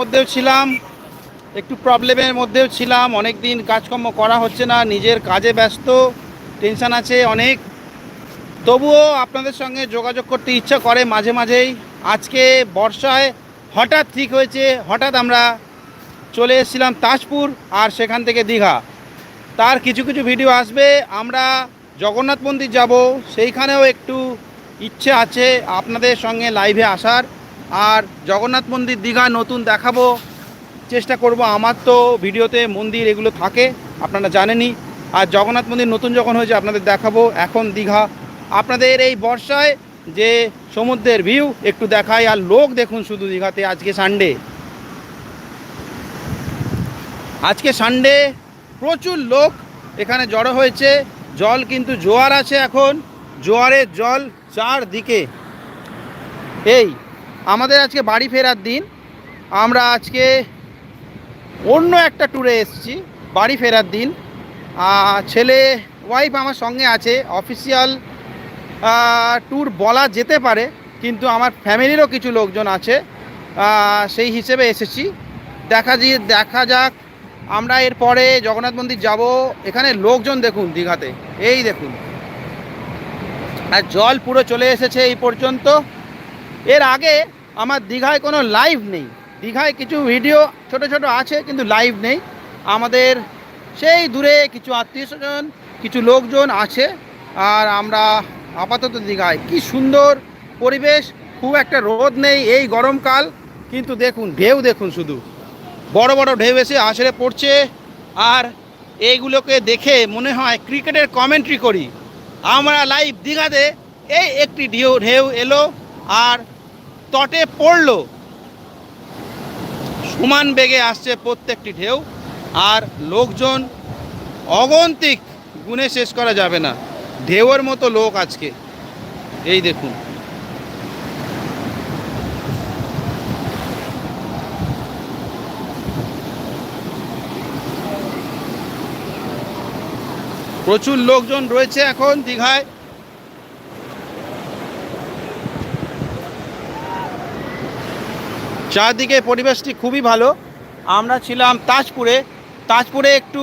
মধ্যেও ছিলাম, একটু প্রবলেমের মধ্যেও ছিলাম অনেক দিন কাজকর্ম করা হচ্ছে না, নিজের কাজে ব্যস্ত, টেনশন আছে অনেক। তবুও আপনাদের সঙ্গে যোগাযোগ করতে ইচ্ছা করে মাঝে মাঝেই। আজকে বর্ষায় হঠাৎ ঠিক হয়েছে, হঠাৎ আমরা চলে এসেছিলাম তাজপুর আর সেখান থেকে দীঘা। তার কিছু কিছু ভিডিও আসবে, আমরা জগন্নাথ মন্দির যাব, সেইখানেও একটু ইচ্ছে আছে আপনাদের সঙ্গে লাইভে আসার। আর জগন্নাথ মন্দির দীঘা নতুন দেখাবো। চেষ্টা করব আমার তো, ভিডিওতে মন্দির এগুলো থাকে, আপনারা জানেনই। আর জগন্নাথ মন্দির নতুন যখন হয়েছে, আপনাদের দেখাবো এখন দীঘা। আপনাদের এই বর্ষায় যে সমুদ্রের ভিউ একটু দেখায় আর লোক দেখুন শুধু দীঘাতে, আজকে সানডে আজকে সানডে প্রচুর লোক এখানে জড়ো হয়েছে, জল কিন্তু জোয়ার আছে এখন, জোয়ারের জল চারদিকে। এই আমাদের আজকে বাড়ি ফেরার দিন। আমরা আজকে অন্য একটা ট্যুরে এসেছি, বাড়ি ফেরার দিন। ছেলে ওয়াইফ আমার সঙ্গে আছে অফিসিয়াল ট্যুর বলা যেতে পারে, কিন্তু আমার ফ্যামিলিরও কিছু লোকজন আছে। সেই হিসেবে এসেছি। দেখা যে দেখা যাক। আমরা এরপরে জগন্নাথ মন্দির যাব। এখানে লোকজন দেখুন দীঘাতে। এই দেখুন। আর জল পুরো চলে এসেছে এই পর্যন্ত। এর আগে আমার দীঘায় কোনো লাইভ নেই। দীঘায় কিছু ভিডিও ছোট ছোট আছে, কিন্তু লাইভ নেই। আমাদের সেই দূরে কিছু আত্মীয় স্বজন, কিছু লোকজন আছে, আর আমরা আপাতত দীঘায়। কি সুন্দর পরিবেশ, খুব একটা রোদ নেই এই গরমকাল, কিন্তু দেখুন, ঢেউ দেখুন শুধু। বড় বড় ঢেউ এসে আসরে পড়ছে, আর এইগুলোকে দেখে মনে হয় ক্রিকেটের কমেন্ট্রি করি। আমরা লাইভ দীঘাতে এই একটি ঢেউ ঢেউ এলো, আর তটে পড়ল। সমান বেগে আসছে প্রত্যেকটি ঢেউ, আর লোকজন অগন্তিক গুণে শেষ করা যাবে না। ঢেউয়ের মতো লোক আজকে। এই দেখুন। প্রচুর লোকজন রয়েছে এখন দীঘায়। চারদিকে পরিবেশটি খুবই ভালো। আমরা ছিলাম তাজপুরে। তাজপুরে একটু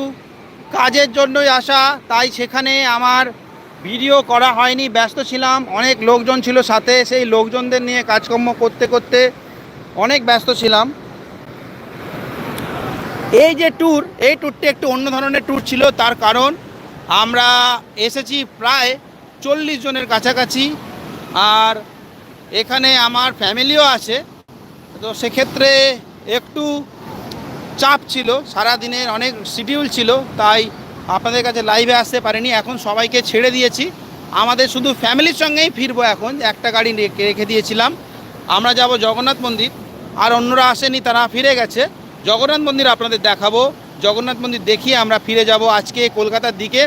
কাজের জন্যই আসা, তাই সেখানে আমার ভিডিও করা হয়নি, ব্যস্ত ছিলাম। অনেক লোকজন ছিল সাথে, সেই লোকজনদের নিয়ে কাজকর্ম করতে করতে অনেক ব্যস্ত ছিলাম। এই যে ট্যুর এই ট্যুরটি একটু অন্য ধরনের ট্যুর ছিল, তার কারণ আমরা এসেছি প্রায় চল্লিশ জনের কাছাকাছি। আর এখানে আমার ফ্যামিলিও আছে। তো সেক্ষেত্রে একটু চাপ ছিল সারা দিনের অনেক শিডিউল ছিল, তাই আপনাদের কাছে লাইভে আসতে পারিনি। এখন সবাইকে ছেড়ে দিয়েছি। আমাদের শুধু ফ্যামিলির সঙ্গেই ফিরবো এখন। একটা গাড়ি রেখে রেখে দিয়েছিলাম। আমরা যাব জগন্নাথ মন্দির। আর অন্যরা আসেনি, তারা ফিরে গেছে। জগন্নাথ মন্দির আপনাদের দেখাবো। জগন্নাথ মন্দির দেখিয়ে আমরা ফিরে যাব আজকে কলকাতার দিকে।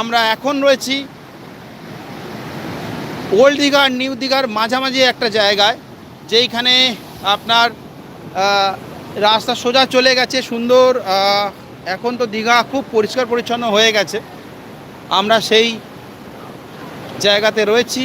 আমরা এখন রয়েছি। ওল্ড দীঘার নিউ দীঘার মাঝামাঝি একটা জায়গায়। যেইখানে আপনার রাস্তা সোজা চলে গেছে, সুন্দর এখন তো দীঘা খুব পরিষ্কার পরিচ্ছন্ন হয়ে গেছে। আমরা সেই জায়গাতে রয়েছি।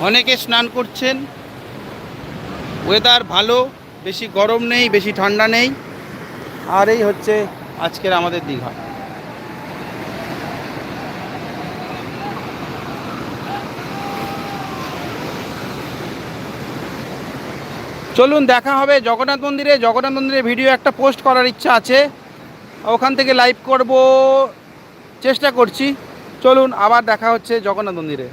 অনেকে স্নান করছেন। ওয়েদার ভালো, বেশি গরম নেই, বেশি ঠান্ডা নেই। আর এই হচ্ছে আজকের আমাদের দীঘা। চলুন দেখা হবে জগন্নাথ মন্দিরে। জগন্নাথ মন্দিরে ভিডিও একটা পোস্ট করার ইচ্ছা আছে। ওখান থেকে লাইভ করব। চেষ্টা করছি। চলুন আবার দেখা হচ্ছে জগন্নাথ মন্দিরে।